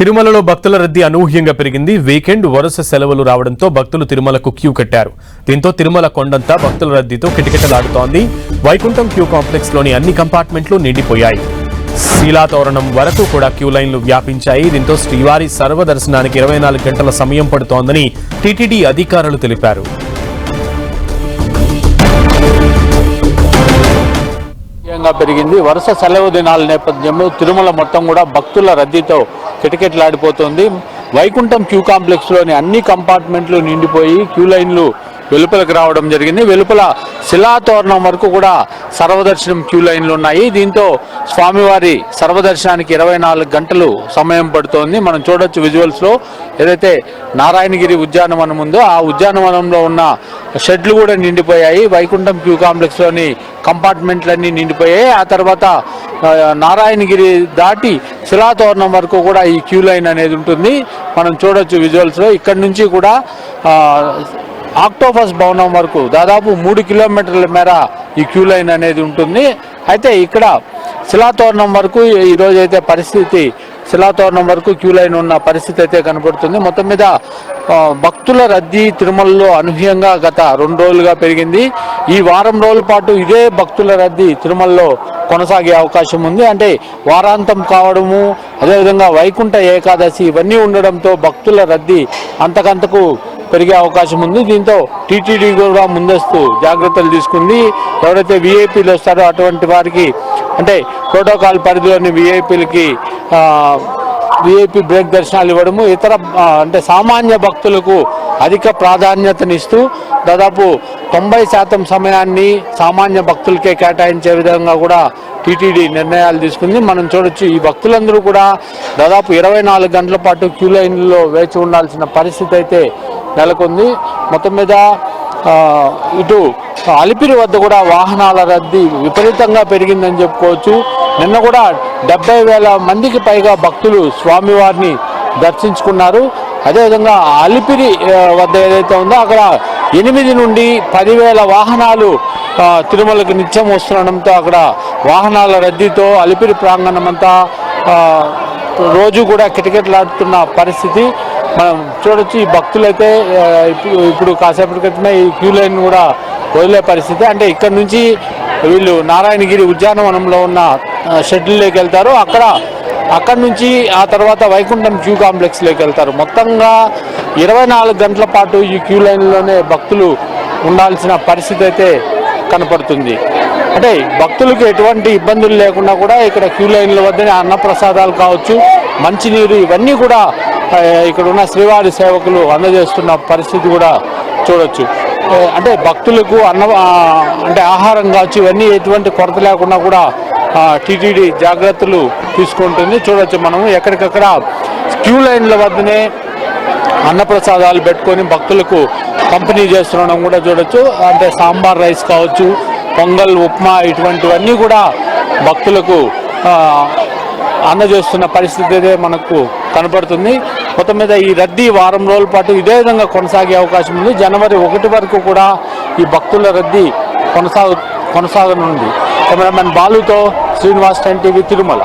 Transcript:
తిరుమలలో భక్తుల రద్దీ అనూహ్యంగా పెరిగింది. వీకెండ్ వరుస సెలవులు రావడంతో భక్తులు తిరుమలకు క్యూ కట్టారు. దీంతో తిరుమల కొండంతా భక్తుల రద్దీతో కిటకిటలాడుతోంది. వైకుంఠం క్యూ కాంప్లెక్స్లోని అన్ని కంపార్ట్మెంట్లు నిండిపోయాయి. శీలాతోరణం వరకు కూడా క్యూ లైన్లు వ్యాపించాయి. దీంతో శ్రీవారి సర్వదర్శనానికి ఇరవై నాలుగు గంటల సమయం పడుతోందని టీటీడీ అధికారులు తెలిపారు. ముఖ్యంగా పెరిగింది. వరుస సెలవు దినాల నేపథ్యంలో తిరుమల మొత్తం కూడా భక్తుల రద్దీతో కిటకిటలాడిపోతుంది. వైకుంఠం క్యూ కాంప్లెక్స్లోని అన్ని కంపార్ట్మెంట్లు నిండిపోయి క్యూ లైన్లు వెలుపలకు రావడం జరిగింది. వెలుపల శిలాతోరణం వరకు కూడా సర్వదర్శనం క్యూ లైన్లు ఉన్నాయి. దీంతో స్వామివారి సర్వదర్శనానికి ఇరవై నాలుగు గంటలు సమయం పడుతోంది. మనం చూడొచ్చు విజువల్స్లో ఏదైతే నారాయణగిరి ఉద్యానవనం ఉందో ఆ ఉద్యానవనంలో ఉన్న షెడ్లు కూడా నిండిపోయాయి. వైకుంఠం క్యూ కాంప్లెక్స్లోని కంపార్ట్మెంట్లన్నీ నిండిపోయాయి. ఆ తర్వాత నారాయణగిరి దాటి శిలాతోరణం వరకు కూడా ఈ క్యూ లైన్ అనేది ఉంటుంది. మనం చూడొచ్చు విజువల్స్లో ఇక్కడ నుంచి కూడా ఆక్టోపస్ భవనం వరకు దాదాపు మూడు కిలోమీటర్ల మేర ఈ క్యూ లైన్ అనేది ఉంటుంది. అయితే ఇక్కడ శిలాతోరణం వరకు ఈ అయితే పరిస్థితి శిలాతోరణం వరకు క్యూ లైన్ ఉన్న పరిస్థితి అయితే కనపడుతుంది. మొత్తం మీద భక్తుల రద్దీ తిరుమలలో అనూహ్యంగా గత రెండు రోజులుగా పెరిగింది. ఈ వారం రోజుల పాటు ఇదే భక్తుల రద్దీ తిరుమలలో కొనసాగే అవకాశం ఉంది. అంటే వారాంతం కావడము అదేవిధంగా వైకుంఠ ఏకాదశి ఇవన్నీ ఉండడంతో భక్తుల రద్దీ అంతకంతకు పెరిగే అవకాశం ఉంది. దీంతో టీటీడీ కూడా ముందస్తు జాగ్రత్తలు తీసుకుంది. ఎవరైతే విఐపీలు వస్తారో అటువంటి వారికి అంటే ప్రోటోకాల్ పరిధిలోని విఐపీలకి విఐపీ బ్రేక్ దర్శనాలు ఇవ్వడము ఇతర అంటే సామాన్య భక్తులకు అధిక ప్రాధాన్యతనిస్తూ దాదాపు తొంభై శాతం సమయాన్ని సామాన్య భక్తులకే కేటాయించే విధంగా కూడా టీటీడీ నిర్ణయాలు తీసుకుంది. మనం చూడొచ్చు ఈ భక్తులందరూ కూడా దాదాపు ఇరవై నాలుగు గంటల పాటు క్యూ లైన్లో వేచి ఉండాల్సిన పరిస్థితి అయితే నెలకొంది. మొత్తం మీద ఇటు అలిపిరి వద్ద కూడా వాహనాల రద్దీ విపరీతంగా పెరిగిందని చెప్పుకోవచ్చు. నిన్న కూడా డెబ్బై వేల మందికి పైగా భక్తులు స్వామివారిని దర్శించుకున్నారు. అదేవిధంగా అలిపిరి వద్ద ఏదైతే ఉందో అక్కడ ఎనిమిది నుండి పదివేల వాహనాలు తిరుమలకు నిత్యం వస్తుండడంతో అక్కడ వాహనాల రద్దీతో అలిపిరి ప్రాంగణం అంతా రోజు కూడా కిటకిటలాడుతున్న పరిస్థితి. మనం చూడొచ్చు ఈ భక్తులైతే ఇప్పుడు ఇప్పుడు కాసేపటి క్రితమే ఈ క్యూ లైన్ కూడా వదిలే పరిస్థితి. అంటే ఇక్కడ నుంచి వీళ్ళు నారాయణగిరి ఉద్యానవనంలో ఉన్న షెడ్యూల్లోకి వెళ్తారు. అక్కడ అక్కడ నుంచి ఆ తర్వాత వైకుంఠం క్యూ కాంప్లెక్స్లోకి వెళ్తారు. మొత్తంగా ఇరవై నాలుగు గంటల పాటు ఈ క్యూ లైన్లోనే భక్తులు ఉండాల్సిన పరిస్థితి అయితే కనపడుతుంది. అంటే భక్తులకు ఎటువంటి ఇబ్బందులు లేకుండా కూడా ఇక్కడ క్యూ లైన్ల వద్దనే అన్నప్రసాదాలు కావచ్చు మంచినీరు ఇవన్నీ కూడా ఇక్కడ ఉన్న శ్రీవారి సేవకులు అందజేస్తున్న పరిస్థితి కూడా చూడొచ్చు. అంటే భక్తులకు అన్న అంటే ఆహారం కావచ్చు ఇవన్నీ ఎటువంటి కొరత లేకుండా కూడా టీటీడీ జాగ్రత్తలు తీసుకుంటుంది. చూడొచ్చు మనము ఎక్కడికక్కడ క్యూ లైన్ల వద్దనే అన్నప్రసాదాలు పెట్టుకొని భక్తులకు పంపిణీ చేస్తుండడం కూడా చూడొచ్చు. అంటే సాంబార్ రైస్ కావచ్చు పొంగల్ ఉప్మా ఇటువంటివన్నీ కూడా భక్తులకు అందజేస్తున్న పరిస్థితి అయితే మనకు కనపడుతుంది. మొత్తం మీద ఈ రద్దీ వారం రోజుల పాటు ఇదే విధంగా కొనసాగే అవకాశం ఉంది. జనవరి ఒకటి వరకు కూడా ఈ భక్తుల రద్దీ కొనసాగు కొనసాగనుంది. కెమెరామెన్ బాలుతో శ్రీనివాస్ టెన్ టీవీ తిరుమల.